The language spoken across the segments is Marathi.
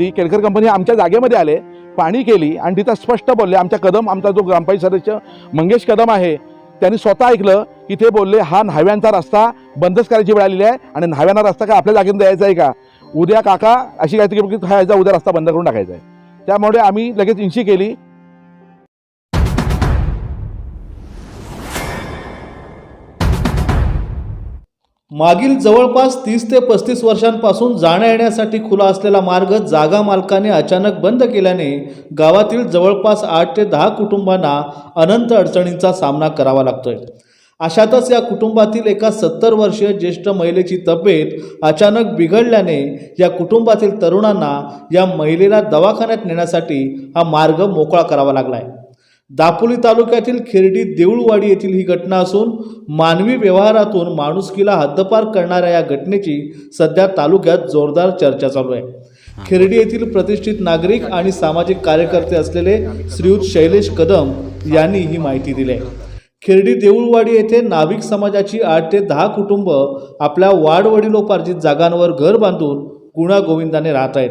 ती केळकर कंपनी आमच्या जागेमध्ये आले पाणी केली आणि तिथं स्पष्ट बोलले आमच्या कदम आमचा जो ग्रामपंचायत सदस्य मंगेश कदम आहे त्यांनी स्वतः ऐकलं की ते बोलले हा न्हाव्यांचा रस्ता बंदच करायची वेळ आलेली आहे आणि न्हाव्यांना रस्ता काय आपल्या जागेत द्यायचा आहे का? उद्या काका अशी काहीतरी की हा याचा उद्या रस्ता बंद करून टाकायचा आहे. त्यामुळे आम्ही लगेच इन्शी केली. मागील जवळपास तीस ते पस्तीस वर्षांपासून जाण्या येण्यासाठी खुला असलेला मार्ग जागा मालकाने अचानक बंद केल्याने गावातील जवळपास आठ ते दहा कुटुंबांना अनंत अडचणींचा सामना करावा लागतोय. अशातच या कुटुंबातील एका सत्तर वर्षीय ज्येष्ठ महिलेची तब्येत अचानक बिघडल्याने या कुटुंबातील तरुणांना या महिलेला दवाखान्यात नेण्यासाठी हा मार्ग मोकळा करावा लागलाय. दापोली तालुक्यातील खिरडी देऊळवाडी येथील ही घटना असून मानवी व्यवहारातून माणुसकीला हद्दपार करणाऱ्या या घटनेची सध्या तालुक्यात जोरदार चर्चा चालू आहे. खिरडी येथील प्रतिष्ठित नागरिक आणि सामाजिक कार्यकर्ते असलेले श्रीयुत शैलेश कदम यांनी ही माहिती दिली आहे. खिरडी देऊळवाडी येथे नाभिक समाजाची आठ ते दहा कुटुंब आपल्या वाडवडिलोपार्जित जागांवर घर बांधून गुणागोविंदाने राहत आहेत.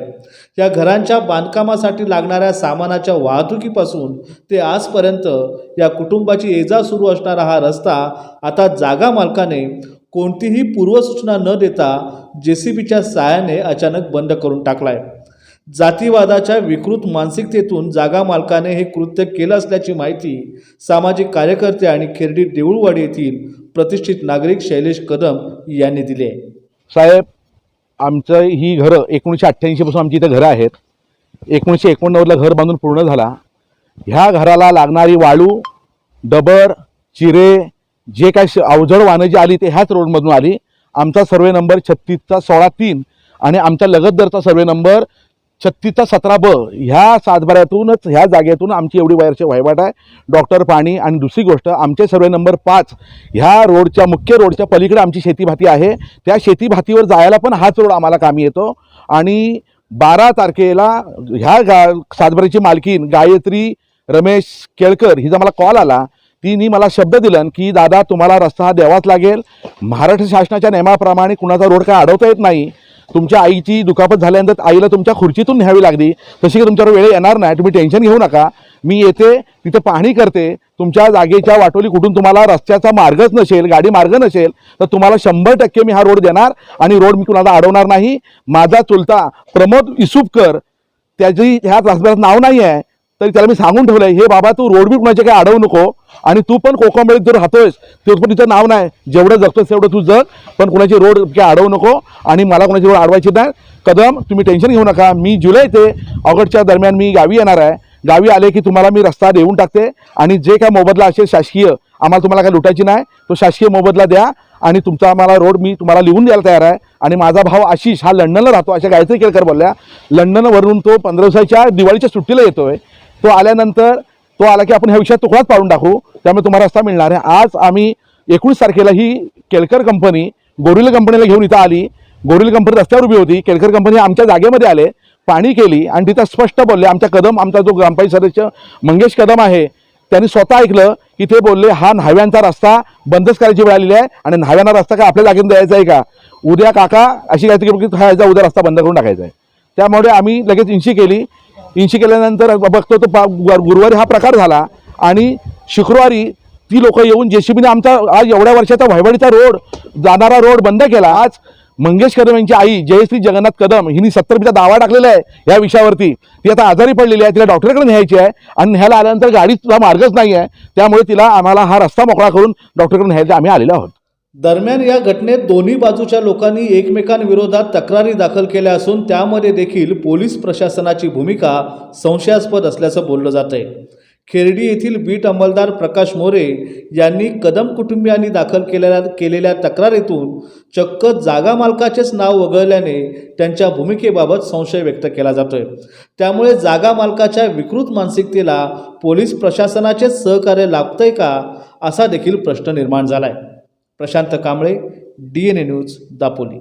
या घरांच्या बांधकामासाठी लागणाऱ्या सामानाच्या वाहतुकीपासून ते आजपर्यंत या कुटुंबाची एजा सुरू असणारा हा रस्ता आता जागा मालकाने कोणतीही पूर्वसूचना न देता जे सी बीच्या सहाय्याने अचानक बंद करून टाकलाय. जातीवादाच्या विकृत मानसिकतेतून जागा मालकाने हे कृत्य केलं असल्याची माहिती सामाजिक कार्यकर्ते आणि खेर्डी देऊळवाडी येथील प्रतिष्ठित नागरिक शैलेश कदम यांनी दिली आहे. साहेब आमचं ही घरं एकोणीसशे अठ्ठ्याऐंशीपासून आमची इथं घरं आहेत. एकोणीसशे एकोणनव्वदला घर बांधून पूर्ण झाला. ह्या घराला लागणारी वाळू डबर चिरे जे काय श- अवजड वाहनं जी आली ते ह्याच रोडमधून आली. आमचा सर्वे नंबर छत्तीसचा सोळा तीन आणि आमच्या लगतदरचा सर्वे नंबर छत्तीसचा सतरा ब. ह्या सातबाऱ्यातूनच ह्या जागेतून आमची एवढी वायरची वहिवाट आहे. डॉक्टर पाणी आणि दुसरी गोष्ट आमचे सर्वे नंबर पाच ह्या रोडच्या मुख्य रोडच्या पलीकडे आमची शेतीभाती आहे. त्या शेतीभातीवर जायला पण हाच रोड आम्हाला कामी येतो. आणि बारा तारखेला ह्या गा सातबाऱ्याची मालकीन गायत्री रमेश केळकर हिचा मला कॉल आला. तिने मला शब्द दिलन की दादा तुम्हाला रस्ता हा द्यावाच लागेल. महाराष्ट्र शासनाच्या नियमाप्रमाणे कुणाचा रोड काय अडवता येत नाही. तुमच्या आईची दुखापत झाल्यानंतर आईला तुमच्या खुर्चीतून न्यावी लागली. तशी की तुमच्यावर वेळ येणार नाही. तुम्ही टेन्शन घेऊ नका. मी येते तिथं पाहणी करते. तुमच्या जागेच्या वाटोली कुठून तुम्हाला रस्त्याचा मार्गच नसेल गाडी मार्ग नसेल तर तुम्हाला शंभर टक्के मी हा रोड देणार आणि रोड मी कुणाला अडवणार नाही. माझा चुलता प्रमोद इसुपकर त्याची ह्या तासभरात नाव नाही आहे तरी त्याला मी सांगून ठेवलंय हे बाबा तू रोड बी कुणाच्या काही अडवू नको आणि तू पण कोकंबळीत जर राहतोयस ते पण तिचं नाव नाही. जेवढं जगतोस तेवढं तू जग पण कुणाची रोड काय अडवू नको आणि मला कुणाची रोड अडवायची नाही. कदम तुम्ही टेन्शन घेऊ नका. मी जुलै ते ऑगस्टच्या दरम्यान मी गावी येणार आहे. गावी आले की तुम्हाला मी रस्ता देऊन टाकते आणि जे काय मोबदला असेल शासकीय आम्हाला तुम्हाला काय लुटायची नाही. तो शासकीय मोबदला द्या आणि तुमचा आम्हाला रोड मी तुम्हाला लिहून द्यायला तयार आहे. आणि माझा भाऊ आशिष हा लंडनला राहतो अशा गायत्री केळकर बोलल्या. लंडनवरून तो पंधरा दिवसाच्या दिवाळीच्या सुट्टीला येतोय. तो आल्यानंतर तो आला की आपण ह्या विषयात तुकडाच पाडून टाकू. त्यामुळे तुम्हाला रस्ता मिळणार आहे. आज आम्ही एकोणीस तारखेला ही केळकर कंपनी गोरिल कंपनीला घेऊन इथं आली. गोरिल कंपनी रस्त्यावर उभी होती. केळकर कंपनी आमच्या जागेमध्ये आले पाणी केली आणि तिथं स्पष्ट बोलले आमच्या कदम आमचा जो ग्रामपंचायत सदस्य मंगेश कदम आहे त्यांनी स्वतः ऐकलं की ते बोलले हा न्हाव्यांचा रस्ता बंदच करायची वेळ आलेली आहे आणि न्हाव्यांना रस्ता काय आपल्या जागेत द्यायचा आहे का? उद्या काका अशी काहीतरी की हा उद्या रस्ता बंद करून टाकायचा आहे. त्यामुळे आम्ही लगेच इन्शी केली. इन्शी केल्यानंतर बघतो तो पा गुरुवारी हा प्रकार झाला आणि शुक्रवारी ती लोक येऊन जेसीबीने आमचा आज एवढ्या वर्षाचा वहिवाडीचा रोड जाणारा रोड बंद केला. आज मंगेश कदम यांची आई जयश्री जगन्नाथ कदम हिने सत्तर बीचा दावा टाकलेला आहे या विषयावरती. ती आता आजारी पडलेली आहे तिला डॉक्टरकडे न्यायची आहे आणि न्यायला आल्यानंतर गाडीचा मार्गच नाही आहे त्यामुळे तिला आम्हाला हा रस्ता मोकळा करून डॉक्टरकडे न्यायचा आम्ही आलेलो आहोत. दरम्यान या घटनेत दोन्ही बाजूच्या लोकांनी एकमेकांविरोधात तक्रारी दाखल केल्या असून त्यामध्ये देखील पोलीस प्रशासनाची भूमिका संशयास्पद असल्याचं बोललं जात आहे खेर्डी येथील बीट अंमलदार प्रकाश मोरे यांनी कदम कुटुंबियांनी दाखल केलेल्या केलेल्या तक्रारीतून चक्क जागा मालकाचेच नाव वगळल्याने त्यांच्या भूमिकेबाबत संशय व्यक्त केला जातोय. त्यामुळे जागा मालकाच्या विकृत मानसिकतेला पोलीस प्रशासनाचेच सहकार्य लाभतंय का असा देखील प्रश्न निर्माण झाला आहे Prashant Kamble D N A news Dapoli.